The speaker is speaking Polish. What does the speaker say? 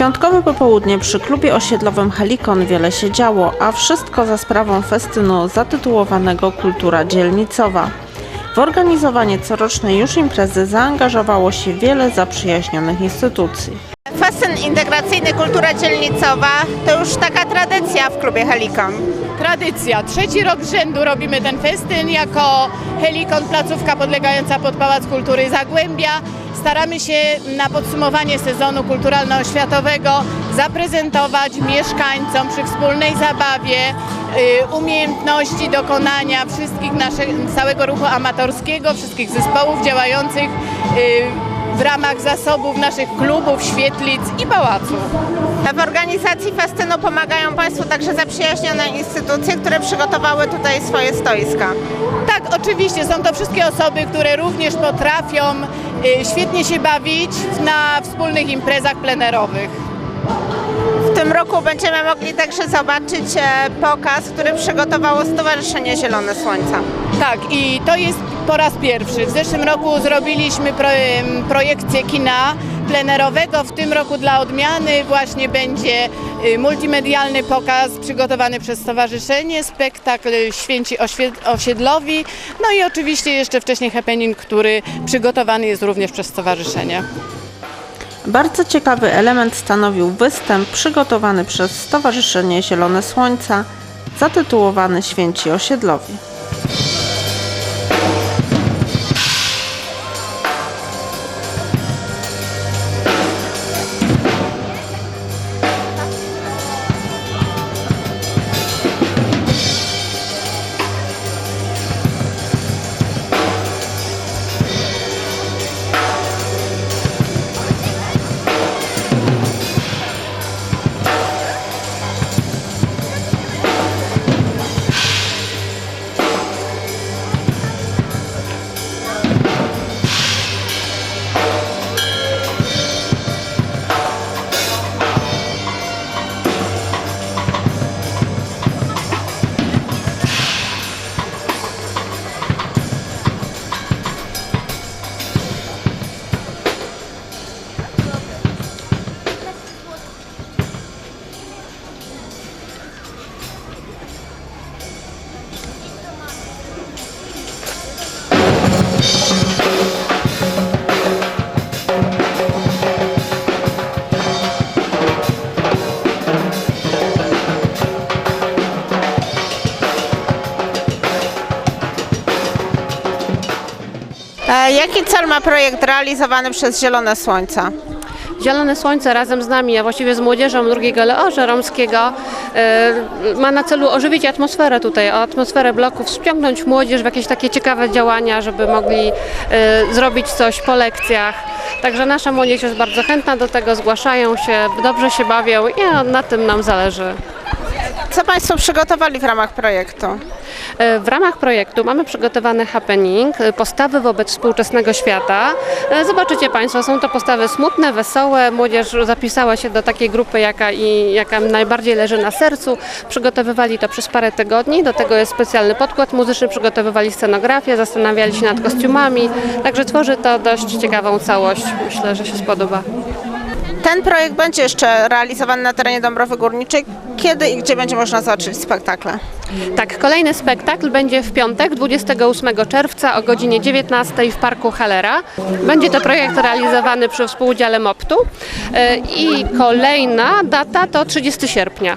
całe popołudnie przy klubie osiedlowym Helikon wiele się działo, a wszystko za sprawą festynu zatytułowanego Kultura Dzielnicowa. W organizowanie corocznej już imprezy zaangażowało się wiele zaprzyjaźnionych instytucji. Festyn integracyjny Kultura Dzielnicowa to już taka tradycja w klubie Helikon. tradycja. Trzeci rok z rzędu robimy ten festyn jako Helikon, placówka podlegająca pod Pałac Kultury Zagłębia. Staramy się na podsumowanie sezonu kulturalno-oświatowego zaprezentować mieszkańcom przy wspólnej zabawie y, umiejętności dokonania wszystkich naszych, całego ruchu amatorskiego, wszystkich zespołów działających y, w ramach zasobów naszych klubów, świetlic i pałacu. W organizacji festynu pomagają Państwu także zaprzyjaźnione instytucje, które przygotowały tutaj swoje stoiska. Tak, oczywiście są to wszystkie osoby, które również potrafią y, świetnie się bawić na wspólnych imprezach plenerowych. W tym roku będziemy mogli także zobaczyć e, pokaz, który przygotowało Stowarzyszenie Zielone Słońca. Tak, i to jest po raz pierwszy. W zeszłym roku zrobiliśmy projekcję kina plenerowego. W tym roku dla odmiany właśnie będzie y, multimedialny pokaz przygotowany przez Stowarzyszenie, spektakl Święci Osiedlowi, no i oczywiście jeszcze wcześniej happening, który przygotowany jest również przez Stowarzyszenie. Bardzo ciekawy element stanowił występ przygotowany przez Stowarzyszenie Zielone Słońca, zatytułowany Święci Osiedlowi. Jaki cel ma projekt realizowany przez Zielone Słońca? Zielone Słońce razem z nami, a właściwie z młodzieżą drugiego Leorza Romskiego e, ma na celu ożywić atmosferę tutaj, atmosferę bloków, ściągnąć młodzież w jakieś takie ciekawe działania, żeby mogli e, zrobić coś po lekcjach. Także nasza młodzież jest bardzo chętna do tego, zgłaszają się, dobrze się bawią i na tym nam zależy. Co Państwo przygotowali w ramach projektu? E, W ramach projektu mamy przygotowany happening, e, postawy wobec współczesnego świata. E, Zobaczycie Państwo, są to postawy smutne, wesołe. Młodzież zapisała się do takiej grupy, jaka, i, jaka najbardziej leży na sercu. Przygotowywali to przez parę tygodni. Do tego jest specjalny podkład muzyczny, przygotowywali scenografię, zastanawiali się nad kostiumami. Także tworzy to dość ciekawą całość. Myślę, że się spodoba. Ten projekt będzie jeszcze realizowany na terenie Dąbrowy Górniczej. Kiedy i gdzie będzie można zobaczyć spektakle? Tak, kolejny spektakl będzie w piątek, 28 czerwca o godzinie 19 w Parku Halera. Będzie to projekt realizowany przy współudziale MOPT-u E, i kolejna data to 30 sierpnia.